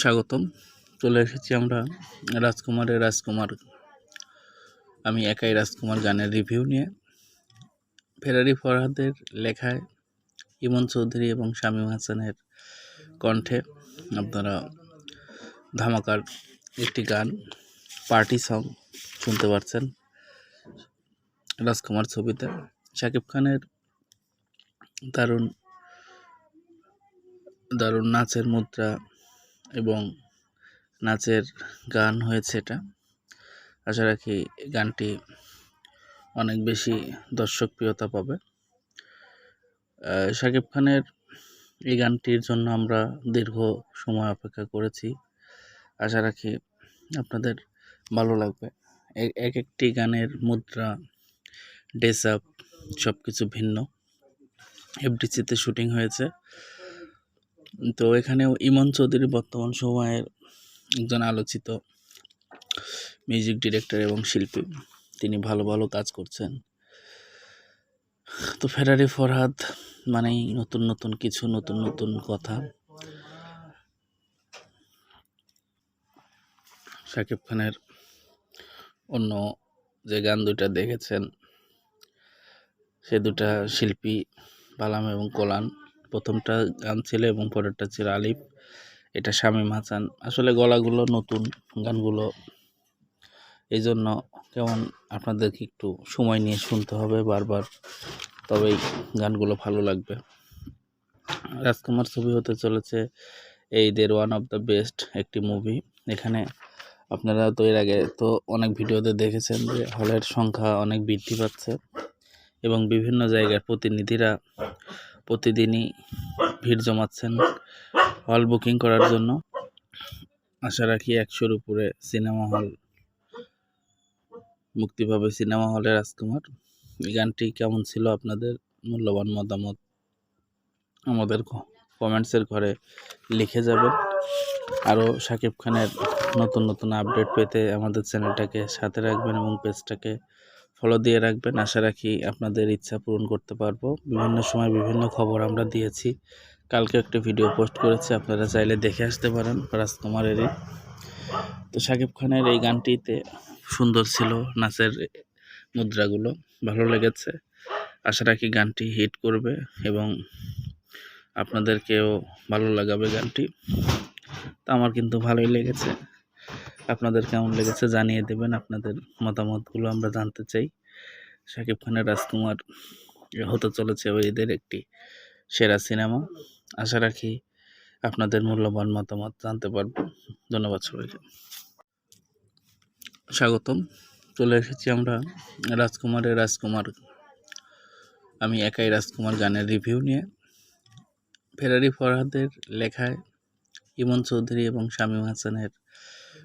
স্বাগতম। চলে এসেছি আমরা রাজকুমারের রাজকুমার, আমি একাই রাজকুমার গানের রিভিউ নিয়ে। ফেরারি ফরহাদের লেখায় ইমন চৌধুরী এবং শামীম হাসানের কণ্ঠে আপনারা ধামাকার একটি গান, পার্টি সং শুনতে পারছেন রাজকুমার ছবিতে। শাকিব খানের দারুণ দারুণ নাচের মুদ্রা এবং নাচের গান হয়েছে এটা। আশা রাখি গানটি অনেক বেশি দর্শকপ্রিয়তা পাবে। শাকিব খানের এই গানটির জন্য আমরা দীর্ঘ সময় অপেক্ষা করেছি। আশা রাখি আপনাদের ভালো লাগবে। এক একটি গানের মুদ্রা, ড্রেস আপ সব কিছু ভিন্ন। এফডিসিতে শুটিং হয়েছে। তো এখানেও ইমন চৌধুরী বর্তমান সময়ের একজন আলোচিত মিউজিক ডিরেক্টর এবং শিল্পী। তিনি ভালো ভালো কাজ করছেন। তো ফেরারি ফরহাদ মানেই নতুন নতুন কিছু, নতুন নতুন কথা। শাকিব খানের অন্য যে গান দুটা দেখেছেন, সে দুটা শিল্পী বালাম এবং কোলান প্রথমটা গান ছিল এবং পরেরটা ছিল আলিফ, এটা শামীম হাসান। আসলে গলাগুলো নতুন গানগুলো এই জন্য কেমন আপনাদেরকে একটু সময় নিয়ে শুনতে হবে বারবার, তবেই গানগুলো ভালো লাগবে। রাজকুমার ছবি হতে চলেছে এই দের ওয়ান অফ দ্য বেস্ট একটি মুভি। এখানে আপনারা তো এর আগে তো অনেক ভিডিওতে দেখেছেন যে হলের সংখ্যা অনেক বৃদ্ধি পাচ্ছে এবং বিভিন্ন জায়গার প্রতিনিধিরা প্রতিদিনই ভিড় জমাচ্ছেন হল বুকিং করার জন্য। আশা রাখি একশোর উপরে সিনেমা হল মুক্তি পাবে সিনেমা হলে রাজকুমার। এই গানটি কেমন ছিল আপনাদের? মূল্যবান মতামত আমাদের কমেন্টসের ঘরে লিখে যাবেন। আরও শাকিব খানের নতুন নতুন আপডেট পেতে আমাদের চ্যানেলটাকে সাথে রাখবেন এবং পেজটাকে ফলো দিয়ে রাখবেন। আশা রাখি আপনাদের ইচ্ছা পূরণ করতে পারব। বিভিন্ন সময় বিভিন্ন খবর আমরা দিয়েছি। কালকে একটা ভিডিও পোস্ট করেছি, আপনারা চাইলে দেখে আসতে পারেন রাজকুমারেরই তো শাকিব খানের এই গানটিতে সুন্দর ছিল নাচের মুদ্রাগুলো, ভালো লেগেছে। আশা রাখি গানটি হিট করবে এবং আপনাদেরকেও ভালো লাগাবে গানটি। তো আমার কিন্তু ভালোই লেগেছে। আপনাদের কেমন লেগেছে জানিয়ে দেবেন। আপনাদের মতামতগুলো আমরা জানতে চাই। শাকিব খানের রাজকুমার হতে চলেছে ওই ঈদের একটি সেরা সিনেমা। আশা রাখি আপনাদের মূল্যবান মতামত জানতে পারব। ধন্যবাদ সবাইকে। স্বাগতম। চলে এসেছি আমরা রাজকুমারের রাজকুমার। আমি একাই রাজকুমার গানের রিভিউ নিয়ে। ফেরারি ফরহাদের লেখায় ইমন চৌধুরী এবং শামীম হাসানের